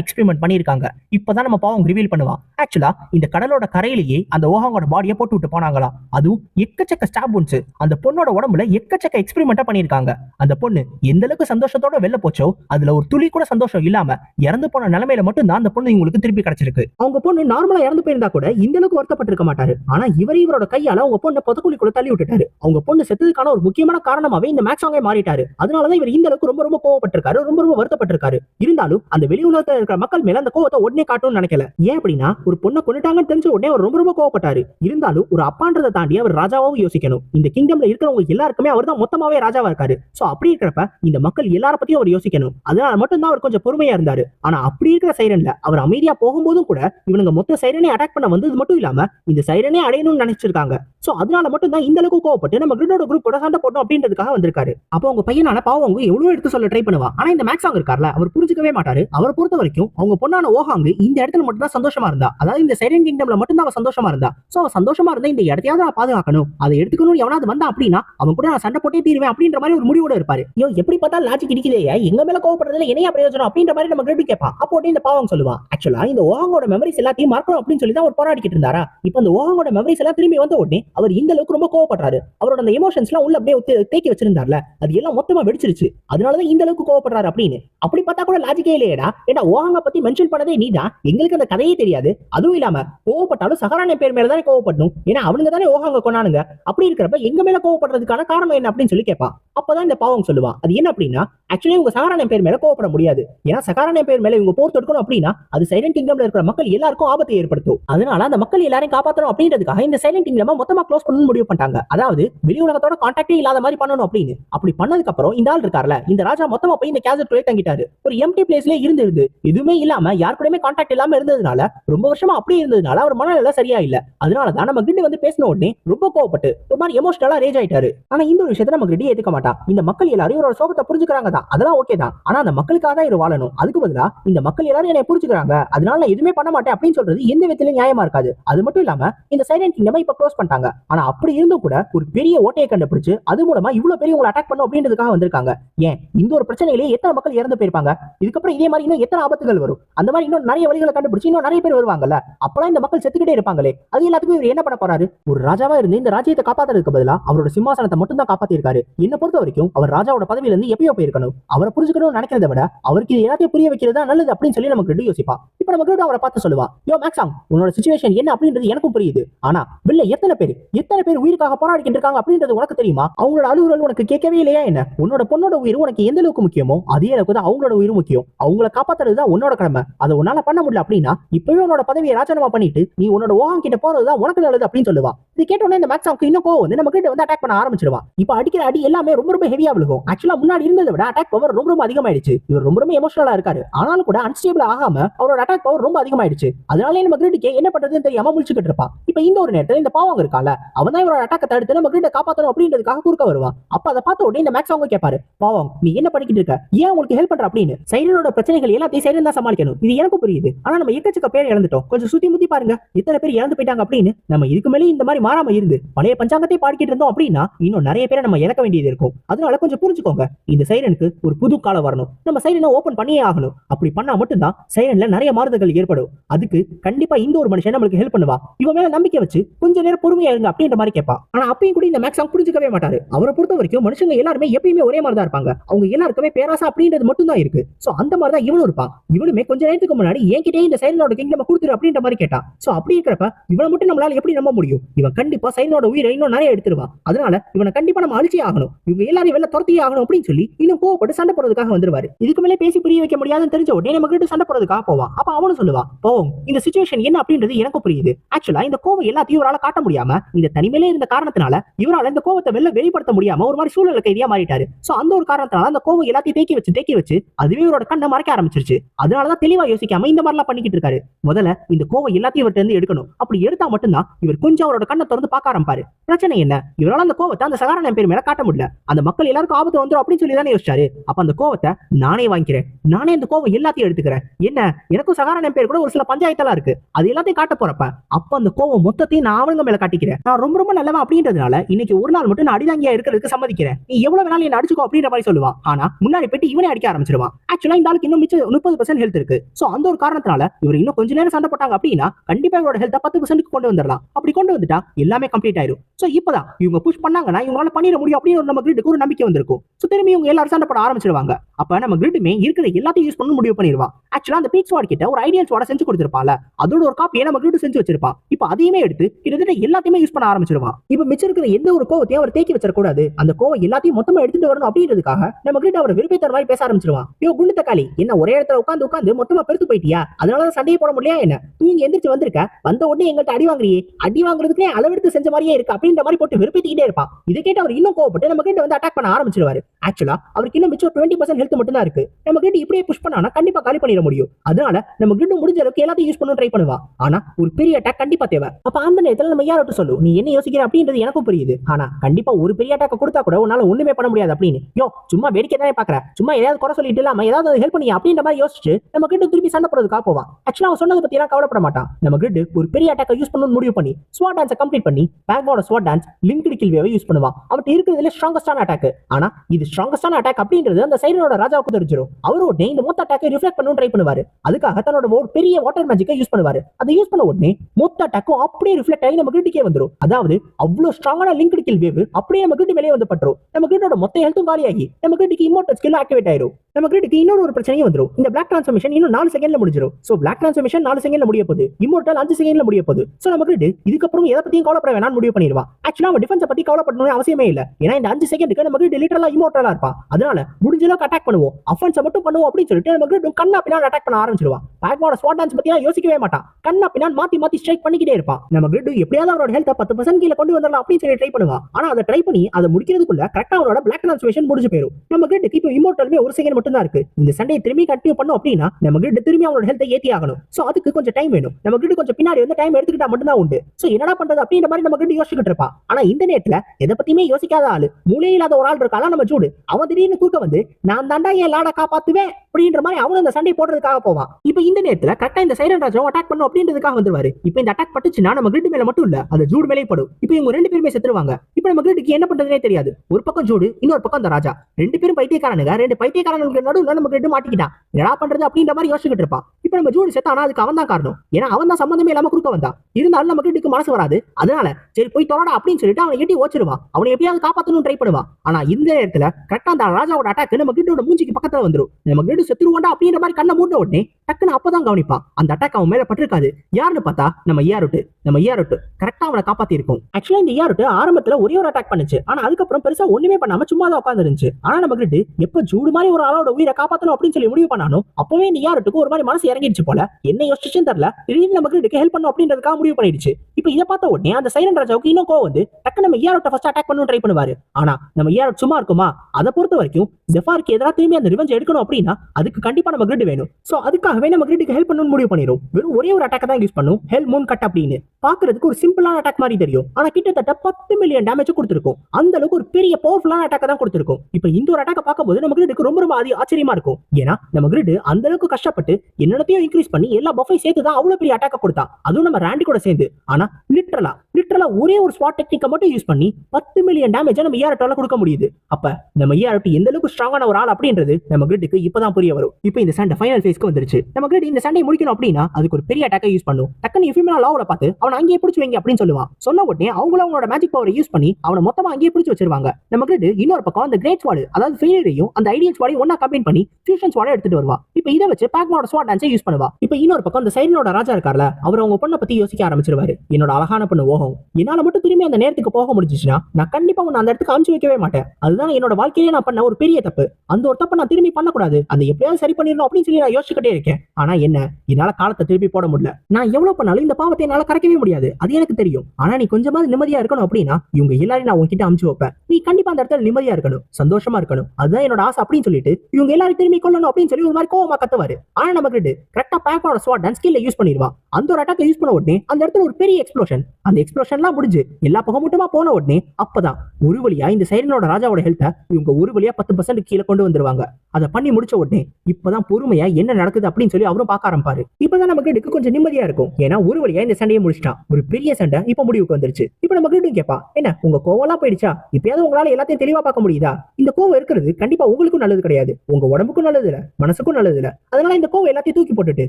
எக்ஸ்பெரிமெண்ட் பண்ணியிருக்காங்க. இப்பதான் நம்ம பாவம் ரிவீல் பண்ணுவான். ஆக்சுவலா இந்த கடலோட கரையிலேயே அந்த ஓஹாங்கோட பாடியை போட்டு விட்டு போனாங்களாம் அதுவும் எக்கச்சக்க ஸ்டாப் ஒன்ஸ் அந்த பொண்ணோட உடம்புல எக்கச்சக்க எக்ஸ்பெரிமெண்டா பண்ணியிருக்காங்க. அந்த பொண்ணு எந்த அளவுக்கு சந்தோஷத்தோட வெளில போச்சோ அதுல ஒரு துளி கூட சந்தோஷம் இல்லாம இறந்து போன நிலைமையில மட்டும் தான் அந்த பொண்ணு இவங்களுக்கு திருப்பி கிடைச்சிருக்கு. அவங்க பொண்ணு நார்மலா இறந்து போயிருந்தா கூட இந்த அளவுக்கு வருத்தப்பட்டிருக்க மாட்டாரு. ஆனா இவர் இவரோட கையால அவங்க பொண்ணை பொதக்குழிக்குள்ள தள்ளி விட்டுட்டாரு. அவங்க பொண்ணு செத்ததுக்கான ஒரு முக்கியமான காரணமாவே இந்த மேக்ஸாங்கே மாறிட்டாரு. அதனாலதான் இவர் இந்த அளவுக்கு ரொம்ப ரொம்ப கோவப்பட்டிருக்காரு ரொம்ப ரொம்ப வருத்தப்பட்டிருக்காரு. இருந்தாலும் அந்த வெளி உலகத்துல இருக்கிற மக்கள் மேல அந்த கோவத்தை உடனே காட்டணும்னு நினைக்கல. ஏன் அப்படின்னா ஒரு பொண்ணை கொண்டுட்டாங்கன்னு தெரிஞ்ச உடனே அவர் ரொம்ப ரொம்ப கோவப்பட்டாரு. இருந்தாலும் ஒரு அப்பான்றதை தாண்டி அவர் ராஜாவும் யோசிக்கணும். இந்த கிங்டம்ல இருக்கிறவங்க எல்லாருக்குமே அவர் தான் மொத்தமாவே ராஜாவா இருக்காரு. சோ அப்படி இருக்கிறப்ப இந்த மக்கள் எல்லார பத்தியும் அவர் யோசிக்கணும். அதனால மட்டும் தான் அவர் கொஞ்சம் பொறுமையா இருந்தாரு. ஆனா அப்படி இருக்கிற சைரன்ல அவர் அமைதியா போகும்போதும் கூட இவனுங்க மொத்த சைரனே அட்டாக் பண்ண வந்தது மட்டும் இல்லாம இந்த சைரனே அடையணும்னு நினைச்சிருக்காங்க. சோ அதனால மட்டும் தான் இந்த அளவுக்கு கோவப்பட்டு நம்ம கிரிடோட குரூப்போட சண்டை போட்டோம் அப்படின்றதுக்காக வந்திருக்காரு. அப்போ உங்க பையனான பாவங்க எவ்வளவு எடுத்து சொல்ல ட்ரை பண்ணுவா. ஆனா இந்த மேக்ஸாங் இருக்கார்ல அவர் புரிஞ்சுக்கவே மாட்டாரு. அவரை பொறுத்த வரைக்கும் அவங்க பொண்ணான ஓஹாங்கு இந்த இடத்துல மட்டும் தான் சந்தோஷமா இருந்தா. அதாவது இந்த சைரன் கிங்டம்ல மட்டும் தான் அவ சந்தோஷமா இருந்தா. சோ அவ சந்தோஷமா இருந்தா இந்த இடத்தையாவது நான் பாதுகாக்கணும். அதை எடுத்துக்கணும் எவனாவது வந்தா அப்படின்னா அவன் கூட நான் சண்டை போட்டே தீருவேன் அப்படின்ற மாதிரி ஒரு முடிவோட இருப்பாரு. ஐயோ எப்படி பார்த்தாலும் லாஜிக் இடிக்குதே எங்க மேல கோவப்படுறதுல என்னையா பிரயோஜனம் அப்படின்ற மாதிரி நம்ம கேள்வி கேட்பான். அப்போ இந்த பாவம் சொல்லுவான். ஆக்சுவலா இந்த ஓஹாங்கோட மெமரிஸ் எல்லாத்தையும் மறக்கணும் அப்படின்னு சொல்லி தான் அவர் போராடிக்கிட்டு இருந்தாரா? இப்போ இந்த ஓஹாங்கோட மெமரிஸ் எல்லாம் திரும்பி வந்த உடனே அவர் இந்த அளவுக்கு ரொம்ப கோவப்படுறாரு. அவரோட அந்த எமோஷன்ஸ் எல்லாம் உள்ள அப்படியே தேக்கி வச்சிருந்தார்ல. அது எல்லாம் மொத்தமா வெடிச்சிருச்சு. அதனாலதான் இந்த அளவுக்கு கோவப்படுறாரு அப்படின்னு. அப்படி பார்த்தா கூட லாஜிக்கே இல்லையடா. ஏடா ஓஹாங்க பத்தி மென்ஷன் பண்ணதே நீ தான் எங்களுக்கு அந்த கதையே தெரியாது. அதுவும் இல்லாம கோவப்பட்டாலும் சஹரானே பேர் மேல தானே கோவப்படணும். ஏன்னா அவனுங்க தானே ஓஹாங்க கொண்டானுங்க. அப்படி இருக்கிறப்ப எங்க மேல கோவப்படுறதுக்கான காரணம் என்ன அப்படின்னு சொல்லி கேட்பான். அப்பதான் இந்த பாவம் சொல்லுவான் அது என்ன அப்படின்னா ஆக்சுவலி உங்க சகாரான பேர் மேல கோவப்பட முடியாது. ஏன்னா சகாரான பேர் மேல இவங்க போர் தொடுக்கணும் அப்படின்னா அது சைலண்ட் கிங்டம்ல இருக்கிற மக்கள் எல்லாருக்கும் ஆபத்தை ஏற்படுத்தும். அதனால அந்த மக்கள் எல்லாரையும் காப்பாற்றணும் அப்படின்றதுக்காக இந்த சைலண்ட் கிங்டம் மொத்தமா க்ளோஸ் பண்ணணும்னு முடிவு பண்ணிட்டாங்க. அதாவது வெளி உலகத்தோட கான்டாக்டே இல்லாத மாதிரி பண்ணணும் அப்படின்னு. அப்படி பண்ணதுக்கு அப்புறம் இந்த ஆள் இருக்கார்ல இந்த ராஜா மொத்தமா போய் இந்த கேசட் குள்ளே தங்கிட்டாரு. ஒரு எம்டி பிளேஸ்ல இருந்து இருந்து. எதுவுமே இல்லாம யார் கூடயுமே கான்டாக்ட் இல்லாம இருந்ததுனால ரொம்ப வருஷமா அப்படியே இருந்ததுனால அவர் மனநிலை சரியா இல்ல அதனால தான் நம்ம கிட்ட வந்து பேசின உடனே ரொம்ப கோவப்பட்டு ஒரு மாதிரி எமோஷனலா ரேஜ் ஆயிட்டாரு. ஆனா இந்த ஒரு விஷயத்த நம்ம கிட்ட ஏத்துக்க மாட்டான். இந்த மக்கள் எல்லாரும் இவரோட சோகத்தை புரிஞ்சுக்கிறாங்க தான். அதெல்லாம் ஓகே தான். ஆனா அந்த மக்களுக்காக தான் இவர் வாழணும். அதுக்கு பதிலா இந்த மக்கள் எல்லாரும் என்னை புரிஞ்சுக்கிறாங்க. அதனால நான் எதுவுமே பண்ண மாட்டேன் அப்படின்னு சொல்றது எந்த விதத்திலும் நியாயமா இருக்காது. அது மட்டும் இல்லாம இந்த சைலண்ட் கிங்டம் இப்ப க்ளோஸ் பண்ணிட்டாங்க. ஆனா அப்படி இருந்தும் கூட ஒரு பெரிய ஓட்டையை கண்டுபிடிச்சு அது மூலமா இவ்வளவு பெரிய உங்களை அட்டாக் பண்ணும் அப்படின்றதுக்காக வந்திருக்காங்க. ஏன்? இந்த ஒரு பிரச்சனையிலேயே எத்தனை மக்கள் இறந்து போயிருப்பாங்க? இதுக்கப்புறம் இதே மாதிரி இன்னும் எத்தனை ஆபத்துகள் வரும்? அந்த மாதிரி இன்னும் நிறைய வழிகளை கண்டுபிடிச்சு இன்னும் நிறைய பேர் வருவாங்கல்ல? அப்பெல்லாம் இந்த மக்கள் செத்துக்கிட்டே இருப்பாங்களே. அது எல்லாத்துக்கும் இவர் என்ன பண்ண போறாரு? ஒரு ராஜாவா இருந்து இந்த ராஜ்யத்தை காப்பாத்துறதுக்கு பதிலா அவரோட சிம்மாசனத்தை மட்டும் தான் காப்பாத்திருக்காரு. என்ன பொறுத்த வரைக்கும் அவர் ராஜாவோட பதவியில இருந்து எப்பயோ போயிருக்கணும். அவரை புரிஞ்சுக்கணும்னு நினைக்கிறத விட அவருக்கு இது எல்லாத்தையும் புரிய வைக்கிறது தான் நல்லது அப்படின்னு சொல்லி நமக்கு ரெண்டு யோசிப்பா. இப்ப நம்ம கிட்ட அவரை பார்த்து சொல்லுவா. யோ மேக்ஸாங் உன்னோட சுச்சுவேஷன் என்ன அப்படின்றது எனக்கும் புரியுது. ஆனா வெளில எத்தனை பேர் எத்தனை பேர் உயிருக்காக போராடிக்கிட்டு இருக்காங்க அப்படின்றது உனக்கு தெரியுமா? அவங்களோட அலுவலர் உனக்கு கேட்கவே இல்லையா என்ன? உன்னோட பொண்ணோட உயிர் உனக்கு எந்த அளவுக்கு முக்கியமோ அதே அளவுக்கு தான் அவங்களோட உயிர் முக்கியம். அவங்கள காப்பாத்துறது தான் உன்னோட கடமை. அதை உன்னால பண்ண முடியல அப்படின்னா இப்பவே உன்னோட பதவியை ராஜினாமா பண்ணிட்டு நீ உன்னோட ஓகம் கிட்ட போறதுதான் உனக்கு நல்லது அப்படின்னு சொல்லுவா. இது கேட்ட உடனே இந்த அவனுக்கு இன்னும் கோவம் வந்து நம்ம கிட்ட வந்து அட்டாக் பண்ண ஆரம்பிச்சிருவான் இப்ப அடிக்கிற அடி எல்லாமே ரொம்ப ரொம்ப ஹெவியா விழுகும். ஆக்சுவலா முன்னாடி இருந்ததை விட அட்டாக் பவர் ரொம்ப ரொம்ப அதிகமாயிடுச்சு. இவர் ரொம்ப ரொம்ப எமோஷனலா இருக்காரு. ஆனாலும் கூட அன்ஸ்டேபிள் ஆகாம அவரோட அட்டாக் பவர் ரொம்ப அதிகமாயிடுச்சு. அதனால நம்ம கிரிட்டுக்கு என்ன பண்றதுன்னு தெரியாம முழிச்சுக்கிட்டு இருப்பான். இப்போ இந்த ஒரு நேரத்தில் இந்த பாவம் இருக்கால அவன் தான் இவரோட அட்டாக்கை தடுத்து நம்ம கிரிட்ட காப்பாத்தணும் அப்படின்றதுக்காக குறுக்க வருவான். அப்ப அதை பார்த்த உடனே இந்த மேக்ஸ் அவங்க கேட்பாரு பாவம் நீ என்ன படிக்கிட்டு இருக்க? ஏன் உங்களுக்கு ஹெல்ப் பண்ற? அப்படின்னு. சைரனோட பிரச்சனைகள் எல்லாத்தையும் சைரன் தான் சமாளிக்கணும். இது எனக்கு புரியுது. ஆனா நம்ம எக்கச்சக்க பேர் இழந்துட்டோம். கொஞ்சம் சுத்தி முத்தி பாருங்க. இத்தனை பேர் இறந்து போயிட்டாங்க அப்படின்னு. நம்ம இதுக்கு மேலே இந்த மாதிரி மாறாம இருந்து பழைய பஞ்சாங்கத்தை பாடிக்கிட்டு இருந்தோம் அப்படின்னா இன்னும் நிறைய பேரை நம்ம இறக்க வேண்டியது இருக்கும். அதனால கொஞ்சம் புரிஞ்சுக்கோங்க இந்த சைரனுக்கு ஒரு புது காலம் வரணும். நம்ம சைரனை ஓபன் பண்ணியே ஆகணும். அப்படி பண்ணா மட்டும்தான் சைரன்ல நிறைய மாறுதல்கள் ஏற்படும். அதுக்கு கண்டிப்பா இந்த ஒரு மனுஷன் நம்மளுக்கு ஹெல்ப் பண்ணுவா. இவன் மேல நம்பிக்கை வச்சு கொஞ்ச நேரம் பொறுமையா இருங்க அப்படின்ற மாதிரி கேட்பா ஆனா அப்பயும் கூட இந்த மேக்ஸாங் புரிஞ்சுக்கவே மாட்டாரு. அவரை பொறுத்த வரைக்கும் மனுஷங்க எல்லாருமே எப்பயுமே ஒரே மாதிரி தான் இருப்பாங்க. அவங்க எல்லாருக்குமே பேராசா அப்படின்றது மட்டும் தான் இருக்கு. சோ அந்த மாதிரி தான் இவனும் இருப்பான். இவனுமே கொஞ்ச நேரத்துக்கு முன்னாடி என்கிட்டயே இந்த சைரனோட கிங்டம் கொடுத்துரு அப்படின்ற மாதிரி கேட்டான். சோ அப்படி இருக்கிறப்ப இவனை மட்டும் நம்மளால எப்படி நம்ப முடியும்? இவன் கண்டிப்பா சைனோட உயிரை இன்னும் நிறைய எடுத்துருவா அதனால இவனை கண்டிப்பா நம்ம அழிச்சே ஆகணும். இவங்க எல்லாரையும் வெளில துரத்தியே ஆகணும் அப்படின்னு சொல்லி இன்னும் கோவப்பட்டு சண்டை போறதுக்காக வந்துருவாரு. இதுக்கு மேலே பேசி புரிய வைக்க முடியாதுன்னு தெரிஞ்ச உடனே நம்ம கிட்ட சண்டை போறதுக்காக போவான். அப்ப அவனும் சொல்லுவான் போவோம் இந்த சுச்சுவேஷன் என்ன அப்படின்றது எனக்கும் புரியுது. ஆக்சுவலா இந்த கோவம் எல்லாத்தையும் இவரால் காட்ட முடியாம இந்த தனிமையிலே இருந்த காரணத்தினால இவரால் இந்த கோவத்தை வெளில வெளிப்படுத்த முடியாம ஒரு மாதிரி சூழல கைதியா மாறிட்டாரு. சோ அந்த ஒரு காரணத்தினால அந்த கோவம் எல்லாத்தையும் தேக்கி வச்சு தேக்கி வச்சு அதுவே இவரோட கண்ணை மறைக்க ஆரம்பிச்சிருச்சு. அதனாலதான் தெளிவா யோசிக்காம இந்த மாதிரிலாம் பண்ணிக்கிட்டு இருக்காரு. முதல்ல இந்த கோவம் எல்லாத்தையும் இவர்கிட்ட இருந்து எடுக்கணும். அப்படி எடுத்தா மட்டும்தான் இவர் கொஞ்சம் அவரோட கண்ணை திறந்து பார்க்க ஆரம்பிப்பாரு. பிரச்சனை என்ன? இவரால அந்த கோவத்தை அந்த சகாரண பேர் மேல காட்ட முடியல. அந்த மக்கள் எல்லாருக்கும் ஆபத்து வந்துரும் அப்படின்னு சொல்லி தானே யோசிச்சாரு. அப்ப அந்த கோவத்தை நானே வாங்கிக்கிறேன். நானே அந்த கோவம் எல்லாத்தையும் எடுத்துக்கிறேன். என்ன? எனக்கும் சகாரண பேர் கூட ஒரு சில பஞ்சாயத்தெல்லாம் இருக்கு. அது எல்லாத்தையும் காட்ட போறப்ப அப்ப அந்த கோவம் மொத்தத்தையும் நான் அவனுங்க மேல காட்டிக்கிறேன். நான் ரொம்ப ரொம்ப நல்லவன் அப்படின்றதுனால இன்னைக்கு ஒரு நாள் மட்டும் நான் அடிதாங்கியா இருக்கிறதுக்கு சம்மதிக்கிறேன். நீ எவ்வளவு வேணாலும் என்ன அடிச்சுக்கோ அப்படின்ற மாதிரி சொல்லுவான். ஆனா முன்னாடி போயிட்டு இவனே அடிக்க ஆரம்பிச்சிருவான். ஆக்சுவலா இந்த ஆளுக்கு இன்னும் மிச்சம் முப்பது பர்சன்ட் ஹெல்த் இருக்கு. சோ அந்த ஒரு காரணத்தினால இவர் இன்னும் கொஞ்ச நேரம் சண்டை போட்டாங்க அப்படின்னா கண்டிப்பா இவரோட ஹெல்த் பத்து பர்சன்ட் கொண்டு வந்துடலாம் அப்படி கொண்டு வந்துட்டா எல்லாமே கம்ப்ளீட் ஆயிரும். சோ இப்பதான் இவங்க புஷ் பண்ணாங்கன்னா இவங்களால பண்ணிட முடியும் அப்படின்னு ஒரு நம்ம கிரிட்டுக்கு ஒரு நம்பிக்கை வந்திருக்கும். சோ திரும்பி இவங்க எல்லாரும் சண்டை போட ஆரம்பிச்சிருவாங்க. அப்ப நம்ம கிரிட்டுமே இருக்கிற எல்லாத்தையும் யூஸ் பண்ண முடிவு பண்ணிடுவான் ஆக்சுவலா அந்த பீக் ஸ்வாட் கிட்ட ஒரு ஐடியல் ஸ்வாட செஞ்சு கொடுத்திருப்பால அதோட ஒரு காப்பியை நம்ம கிரிட்டு செஞ்சு வச்சிருப்பான் இப்போ அதையுமே எடுத்து கிட்டத்தட்ட எல்லாத்தையுமே யூஸ் பண்ண ஆரம்பிச்சிருவான் இப்போ மிச்சம் இருக்கிற எந்த ஒரு கோவத்தையும் அவர் தேக்கி வச்சிடக்கூடாது. அந்த கோவம் எல்லாத்தையும் மொத்தமா எடுத்துட்டு வரணும் அப்படின்றதுக்காக நம்ம கிட்ட அவர் விருப்பி தர மாதிரி பேச ஆரம்பிச்சிருவான் யோ குண்டு தக்காளி என்ன ஒரே இடத்துல உட்காந்து உட்காந்து மொத்தமா பெருத்து போயிட்டியா? அதனால சண்டையை போட முடியா என்ன? நீங்க எந்திரிச்சு வந்திருக்க. வந்த உடனே எங்கள்கிட்ட அடி வாங்குறியே. அடி வாங்குறதுக்கே அளவெடுத்து செஞ்ச மாதிரியே இருக்கு அப்படின்ற மாதிரி போட்டு விருப்பிக்கிட்டே இருப்பான் இதை கேட்டு அவர் இன்னும் கோவப்பட்டு நம்ம கிட்ட வந்து அட்டாக் பண்ண ஆரம்பிச்சிருவாரு ஆக்சுவலா அவருக்கு இன்னும் மிச்சம் டுவெண்ட்டி பர்சன்ட் ஹெல்த் மட்டும் தான் இருக்கு. நம்ம கிரிட் இப்படியே புஷ் பண்ணானா கண்டிப்பா காலி பண்ணிட முடியும். அதனால நம்ம கிரிட் முடிஞ்ச அளவுக்கு எல்லாத்தையும் யூஸ் பண்ண ட்ரை பண்ணுவா. ஆனா ஒரு பெரிய அட்டாக் கண்டிப்பா தேவை. அப்ப அந்த நேரத்துல நம்ம யாரோட்டு சொல்லு? நீ என்ன யோசிக்கிற அப்படின்றது எனக்கும் புரியுது. ஆனா கண்டிப்பா ஒரு பெரிய அட்டாக் கொடுத்தா கூட உன்னால ஒண்ணுமே பண்ண முடியாது அப்படின்னு. யோ சும்மா வேடிக்கை தானே பாக்குற. சும்மா ஏதாவது குறை சொல்லிட்டு இல்லாம ஏதாவது ஹெல்ப் பண்ணி அப்படின்ற மாதிரி யோசிச்சு நம்ம கிட்ட திருப்பி சண்டை போறதுக்காக போவான் ஆக்சுவலா அவன் சொன்னதை பத்தி எல்லாம் கவலைப்பட மாட்டான். நம்ம கிரிட் ஒரு பெரிய அட்டாக் யூஸ் பண்ணணும்னு முடிவு பண்ணி ஸ்வாட் டான்ஸை கம்ப்ளீட் பண்ணி பேக்வோட ஸ்வாட் டான்ஸ் லிங்க்டு கில்வேவை யூஸ் பண்ணுவான். அவன் இருக்கிறதுல ஸ்ட்ராங்கஸ்டான அட்டாக் ஆனா இது ஸ்ட்ராங்கஸ்டான அட்டாக் அப்படின்றது அந்த சைரனோட ராஜாவுக்கு தெரிஞ்சிடும் அவர் உடனே இந்த மொத்த அட்டாக்கை ரிஃப்ளெக்ட் பண்ணணும் ட்ரை பண்ணுவாரு. அதுக்காக தன்னோட பெரிய வாட்டர் மேஜிக்கை யூஸ் பண்ணுவாரு. அதை யூஸ் பண்ண உடனே மொத்த அட்டாக்கும் அப்படியே ரிஃப்ளெக்ட் ஆகி நம்ம கிரிட்டிக்கே வந்துடும் அதாவது அவ்வளவு ஸ்ட்ராங்கான லிங்க்டு கில் வேவ் அப்படியே நம்ம கிரிட்டி வெளியே வந்து பட்டுரும். நம்ம கிரிட்டோட மொத்த ஹெல்த்தும் காலியாகி நம்ம கிரிட்டிக்கு இமோட்டல் ஸ்கில் ஆக்டிவேட் ஆயிரும். நம்ம கிரிட்டுக்கு இன்னொரு ஒரு பிரச்சனையும் வந்துடும் இந்த பிளாக் டிரான்ஸ்ஃபர்மேஷன் இன்னும் நாலு செகண்ட்ல முடிஞ்சிடும் சோ பிளாக் டிரான்ஸ்ஃபர்மேஷன் நாலு செகண்ட்ல முடிய போகுது. இமோட்டல் அஞ்சு செகண்ட்ல முடிய போகுது. சோ நம்ம கிரிட்டு இதுக்கப்புறம் எதை பத்தியும் கவலைப்பட வேணாம் முடிவு பண்ணிடுவான். ஆக்சுவலா அவன் டிஃபென்ஸை பத்தி கவலைப்படணும்னு அவசியமே இல்ல. ஏன்னா இந்த அஞ்சு செகண்டுக்கு நம்ம கிட்ட லிட்டரலா இமோட்டலா இருப்பான். அதனால முடிஞ்ச அளவுக்கு அட்டாக் பண்ணுவோம். அஃபென்ஸை மட்டும் பண்ணுவோம் அப்படின்னு சொல்லிட்டு நம்ம கிட்ட கண்ணா பின்னால் அட்டாக் பண்ண ஆரம்பிச்சிருவான். பேக்மோட ஸ்வாட் டான்ஸ் பத்தி யோசிக்கவே மாட்டான். கண்ணா பின்னால் மாத்தி மாத்தி ஸ்ட்ரைக் பண்ணிக்கிட்டே இருப்பான். நம்ம கிரெட் எப்படியாவது அவரோட ஹெல்த் பத்து பர்சன்ட் கீழே கொண்டு வந்துடலாம் அப்படின்னு சொல்லி ட்ரை பண்ணுவான். ஆனா அதை ட்ரை பண்ணி அதை முடிக்கிறதுக்குள்ள கரெக்டா அவரோட பிளாக் டிரான்ஸ்ஃபர்மேஷன் முடிஞ்சு போயிடும் நம்ம கிரெட் இப்போ இமோட்டலுமே ஒரு செகண்ட் மட்டும் தான் இருக்கு. இந்த சண்டையை திரும்பி கண்டினியூ பண்ணும் அப்படின்னா நம்ம கிட்ட திரும்பி அவங்களோட ஹெல்த்தை ஏத்தி ஆகணும். சோ அதுக்கு கொஞ்சம் டைம் வேணும். நம்ம கிட்ட கொஞ்சம் பின்னாடி வந்து டைம் எடுத்துக்கிட்டா மட்டும்தான் உண்டு. சோ என்னடா பண்றது அப்படின்ற மாதிரி நம்ம கிட்ட யோசிச்சுட்டு இருப்பான் ஆனா இந்த நேரத்துல எதை பத்தியுமே யோசிக்காத ஆளு மூளை இல்லாத ஒரு ஆள் இருக்கால நம்ம ஜூடு. அவன் திடீர்னு குறுக்க வந்து நான் தாண்டா என் லாட காப்பாத்துவேன். அப்படின்ற மாதிரி அவனும் அந்த சண்டை போடுறதுக்காக போவான். இப்போ இந்த நேரத்துல கரெக்டா இந்த சைரன் ராஜாவும் அட்டாக் பண்ணும் அப்படின்றதுக்காக வந்துருவாரு. இப்போ இந்த அட்டாக் பட்டுச்சுன்னா நம்ம கிரிட் மேல மட்டும் இல்ல அது ஜூடு மேலே படும். இப்போ இவங்க ரெண்டு பேருமே செத்துருவாங்க. இப்போ நம்ம கிரிட்டுக்கு என்ன பண்றதுனே தெரியாது. ஒரு பக்கம் ஜூடு இன்னொரு பக்கம் அந்த ராஜா. ரெண்டு பேரும் பைத்தியக்காரனுங்க. ரெண்டு பைத்தியக்காரனுக்கு நடுவில் நம்ம கிரிட்டு மாட்டிக்கிட்டான். என்னடா பண்றது அப்படின்ற மாதிரி யோசிச்சுட்டு இருப்பான். இப்போ நம்ம ஜூடு செத்தானா அதுக்கு அவன் தான் காரணம். ஏன்னா அவன் தான் சம்பந்தமே இல்லாம குறுக்க வந்தான். இருந்தாலும் நம்ம கிரிட்டுக்கு மனசு வராது. அதனால சரி போய் தொடடா அப்படின்னு சொல்லிட்டு அவனை எட்டி ஓச்சிருவான். அவனை எப்படியாவது காப்பாத்தணும் ட்ரை பண்ணுவான். ஆனா இந்த நேரத்துல கரெக்டா அந்த ராஜாவோட அட்டாக் நம்ம கிரிட்டோட மூஞ்சிக்கு பக்கத்துல வந்துடும் நம்ம கிரிட்டு செத்துருவாண்டா அப்படின்ற மாதிரி கண்ணை மூட்ட உடனே டக்குன்னு அப்பதான் கவனிப்பான். அந்த அட்டாக் அவன் மேல பட்டிருக்காது. யாருன்னு பார்த்தா நம்ம ஈயாருட்டு நம்ம ஈயாருட்டு கரெக்டா அவனை காப்பாத்தி இருக்கும் ஆக்சுவலா இந்த ஈயாருட்டு ஆரம்பத்துல ஒரே ஒரு அட்டாக் பண்ணுச்சு. ஆனா அதுக்கப்புறம் பெருசா ஒண்ணுமே பண்ணாம சும்மா தான் உட்காந்துருந்துச்சு ஆனா நம்ம கிட்ட எப்ப ஜூடு மாதிரி ஒரு ஆளோட உயிரை காப்பாத்தணும் அப்படின்னு சொல்லி முடிவு பண்ணானோ அப்பவே இந்த ஈயாருட்டுக்கு ஒரு மாதிரி மனசு இறங்கிடுச்சு போல. என்ன யோசிச்சுன்னு தெரியல. திடீர்னு நம்ம கிட்ட ஹெல்ப் பண்ணும் அப்படின்றதுக்காக முடிவு பண்ணிடுச்சு. இப்போ இதை பார்த்த உடனே அந்த சைலன் ராஜாவுக்கு இன்னும் கோவம் வந்து டக்கு நம்ம ஈயாரோட்ட ஃபர்ஸ்ட் அட்டாக் பண்ணணும் ட்ரை பண்ணுவாரு. ஆனா நம்ம ஈயாரோட் சும்மா இருக்குமா? அதை பொறுத்த வரைக்கும் ஜெஃபாருக்கு எதிராக திரும்பி அந்த ரிவெஞ்ச் எடுக்கணும் அப்படின்னா அதுக்கு கண்டிப்பாக நம்ம கிரிட் வேணும். ஸோ அதுக்காகவே நம்ம கிரிட்டுக்கு ஹெல்ப் பண்ணணும்னு முடிவு பண்ணிடும் வெறும் ஒரே ஒரு அட்டாக் தான் யூஸ் பண்ணும். ஹெல் மூன் கட் அப்படின்னு. பார்க்கறதுக்கு ஒரு சிம்பிளான அட்டாக் மாதிரி தெரியும். ஆனால் கிட்டத்தட்ட பத்து மில்லியன் டேமேஜ் கொடுத்துருக்கும். அந்த அளவுக்கு ஒரு பெரிய பவர்ஃபுல்லான அட்டாக் தான் கொடுத்துருக்கும். இப்போ இந்த ஒரு அட்டாக் பார்க்கும்போது நம்ம கிரிட்டுக்கு ரொம்ப ரொம்ப ஆச்சரியமா இருக்கும். ஏன்னா நம்ம கிரிட் அந்த அளவுக்கு கஷ்டப்பட்டு என்னென்னத்தையும் இன்க்ரீஸ் பண்ணி எல்லா பஃபையும் சேர்த்து தான் அவ்வளோ பெரிய அட்டாக் கொடுத்தா. அதுவும் நம்ம ரேண்டி கூட சேர்ந்து. ஆனால் லிட்டரலா லிட்டரலா ஒரே ஒரு ஸ்பாட் டெக்னிக்கை மட்டும் யூஸ் பண்ணி பத்து மில்லியன் டேமேஜ் நம்ம ஏஆர்டால கொடுக்க முடியுது. அப்ப நம்ம ஏஆர்டி எந்த அளவுக்கு ஸ்ட்ராங்கான ஒரு ஆள் அப்படின்றது நம்ம கிரிட்டுக்கு இப்பதான் புரிய வரும். இப்போ இந்த சண்டை ஃபைனல் ஃபேஸ்க்கு வந்துருச்சு. நம்ம கிரிட் இந்த சண்டை முடிக்கணும் அப்படின்னா அதுக்கு ஒரு பெரிய அட்டாக்கை யூஸ் பண்ணும். டக்குனு எஃபிமினா லாவோட பார்த்து அவனை அங்கேயே பிடிச்சி வைங்க அப்படின்னு சொல்லுவான். சொன்ன உடனே அவங்களும் அவங்களோட மேஜிக் பவரை யூஸ் பண்ணி அவனை மொத்தமா அங்கேயே பிடிச்சி வச்சிருவாங்க. நம்ம கிரிட் இன்னொரு பக்கம் அந்த கிரேட் ஸ்வாடு அதாவது ஃபெயிலியரையும் அந்த ஐடியல் ஸ்வாடையும் ஒன்னா கம்பைன் பண்ணி ஃபியூஷன் ஸ்வாடை எடுத்துட்டு வருவா. இப்போ இதை வச்சு பேக்மோட ஸ்வாட் டான்ஸை யூஸ் பண்ணுவா. இப்போ இன்னொரு பக்கம் அந்த சைனோட ராஜா இருக்கார்ல அவர் அவங்க பொண்ணை பத்தி யோசிக்க ஆரம்பிச்சிருவாரு. என்னோட அழகான பொண்ணு ஓகம் என்னால மட்டும் திரும்பி அந்த நேரத்துக்கு போக முடிஞ்சுச்சுன்னா நான் கண்டிப்பா உன்னை அந்த இடத்துக்கு அமுச்சு வைக்கவே மாட்டேன். அதுதான் என்னோட வாழ்க்கையிலே நான் பண்ண ஒரு பெரிய தப்பு. அந்த ஒரு தப்பை நான் திரும்பி பண்ணக்கூடாது. அதை எப்படியாவது சரி பண்ணிடணும் அப்படின்னு சொல்லி நான் யோசிச்சுக்கிட்டே இருக்கேன். ஆனா என்ன என்னால காலத்தை திருப்பி போட முடியல. நான் எவ்வளவு பண்ணாலும் இந்த பாவத்தை என்னால கரைக்கவே முடியாது. அது எனக்கு தெரியும். ஆனா நீ கொஞ்சமாவது நிம்மதியா இருக்கணும் அப்படின்னா இவங்க எல்லாரையும் நான் உன்கிட்ட அமுச்சு வைப்பேன். நீ கண்டிப்பா அந்த இடத்துல நிம்மதியா இருக்கணும். சந்தோஷமா இருக்கணும். அதுதான் என்னோட ஆசை அப்படின்னு சொல்லிட்டு இவங்க எல்லாரும் திரும்பி கொள்ளணும் அப்படின்னு சொல்லி ஒரு மாதிரி கோவமா கத்துவாரு. ஆனா நம்ம கிட்ட கரெக்டா பேக்கோட ஸ்வாட் அண்ட் ஸ்கில்ல யூஸ் பண்ணிடுவான். அந்த ஒரு அட்டாக் யூஸ் பண்ண உடனே அந்த இடத்துல ஒரு பெரிய எக்ஸ்ப்ளோஷன் அந்த எக்ஸ்ப்ளோஷன்லாம் முடிஞ்சு. எல்லா புகமூட்டமா போன உடனே அப்பதான் ஒரு வழியா இந்த சைரனோட ராஜாவோட ஹெல்த்தை இவங்க ஒரு வழியா பத்து பர்சன்ட் கீழே கொண்டு வந்துருவாங்க. அதை பண்ணி முடிச்ச உடனே இப்பதான் பொறுமையா என்ன நடக்குது அப்படின்னு சொல்லி அவரும் பார்க்க ஆரம்பிப்பாரு. இப்பதான் நமக்கு எடுக்க கொஞ்சம் நிம்மதியா இருக்கும். ஏன்னா ஒரு வழியா இந்த சண்டையை முடிச்சிட்டான். ஒரு பெரிய சண்டை இப்ப முடிவுக்கு வந்துருச்சு. இப்ப நம்ம கிட்டும் கேப்பா என்ன உங்க கோவம்லாம் போயிடுச்சா? இப்பயாவது உங்களால எல்லாத்தையும் தெளிவா பார்க்க முடியுதா? இந்த கோவம் இருக்கிறது கண்டிப்பா உங்களுக்கும் நல்லது கிடையாது. உங்க உடம்புக்கும் நல்லது இல்ல மனசுக்கும் நல்லது இல்ல அதனால இந்த கோவம் எல்லாத்தையும் தூக்கி போட்டுட்டு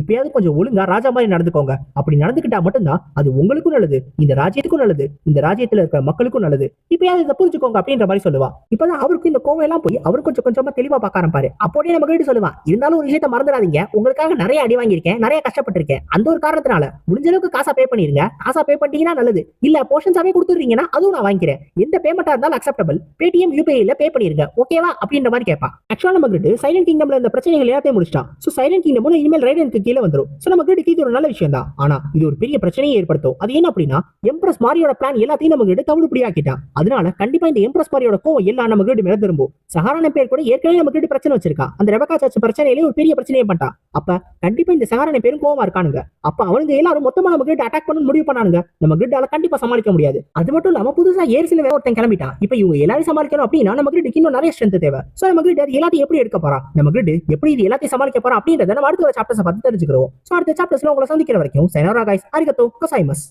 இப்பயாவது கொஞ்சம் ஒழுங்கா ராஜா மாதிரி நடந்துக்கோங்க. அப்படி நடந்துக்கிட்டா மட்டும்தான் அது உங்களுக்கும் நல்லது. இந்த ராஜ்யத்துக்கும் நல்லது இந்த ராஜ்யத்துல இருக்கிற மக்களுக்கும் நல்லது. இப்பயாவது இதை புரிஞ்சுக்கோங்க அப்படின்ற மாதிரி சொல்லுவா. இப்பதான் அவருக்கு இந்த கோவம் எல்லாம் போய் அவரு கொஞ்சம் கொஞ்சமா தெளிவா பார்க்க ஆரம்பாரு அப்போதே நம்ம கிட்ட சொல்லுவா இருந்தாலும் ஒரு விஷயத்த மறந்துடாதீங்க. உங்களுக்காக நிறைய அடி வாங்கியிருக்கேன் நிறைய கஷ்டப்பட்டிருக்கேன். அந்த ஒரு காரணத்தினால முடிஞ்ச அளவுக்கு காசா பே பண்ணிருங்க. காசா பே பண்ணிட்டீங்கன்னா நல்லது. இல்ல போர்ஷன்ஸாவே கொடுத்துறீங்கன்னா அதுவும் நான் வாங்கிக்கிறேன். எந்த பேமெண்டா இருந்தாலும் அக்செப்டபிள் பேடிஎம் யூபிஐல பே பண்ணிருங்க. ஓகேவா அப்படின்ற மாதிரி கேட்பா. ஆக்சுவலா நம்ம கிட்ட சைலண்ட் கிங்டம்ல இந்த பிரச்சனைகள் எல்லாத்தையும் முடிச்சிட்டான். சோ சைலண்ட் கிங்டம் இனிமேல் ரைடனுக்கு கீழே வந்துரும். சோ நம்ம கிட்ட இது ஒரு நல்ல விஷயம் தான் ஆனா இது ஒரு பெரிய பிரச்சனையை ஏற்படுத்தும். அது என்ன அப்படின்னா எம்ப்ரஸ் மாரியோட பிளான் எல்லாத்தையும் நம்ம கிட்ட தவிடுபடி ஆக்கிட்டான் அதனால கண்டிப்பா இந்த எம்ப்ரஸ் மாரியோட கோவம் எல்லாம் நம்ம கிட்ட மேல திரும்பும். சஹாரான பேர் கூட ஏற்கனவே நம்ம கிட்ட பிரச்சனை வச்சிருக்கா. அந்த ரெபகா சர்ச் பிரச்சனையிலே ஒரு பெரிய பிரச்சனையை பண்ணிட்டான் அப்ப கண்டிப்பா இந்த சஹாரான பேரும் கோவமா இருக்கானுங்க. அப்ப அவனுங்க எல்லாரும் மொத்தமா நம்ம கிட்ட அட்டாக் பண்ண முடிவு பண்ணானுங்க. நம்ம கிட்டால கண்டிப்பா சமாளிக்க முடியாது. அது மட்டும் இல்லாம புதுசா ஏரிசில வேற ஒருத்தன் கிளம்பிட்டான் இப்ப இவங்க எல்லாரும் சமாளிக்கணும் அப்படின்னா நம்ம கிட்ட இன்னும் நிறைய ஸ்ட்ரென்த் தேவை. சோ நம்ம கிட்ட அது எல்லாத்தையும் எப்படி எடுக்க போறா? நம்ம கிட்ட எப்படி இது எல்லாத்தையும் சமாளிக்க போறா அப்படின்றத நம்ம அடுத்த ஒரு சாப்டர்ஸ் பார்த்து தெரிஞ்சுக்கிறோம் சோ அடுத்த சாப்டர்ஸ்ல உங்களை சந்திக்கிற வரைக்கும் சைனோரா கைஸ் அரிகத்தோ கசாய்மஸ்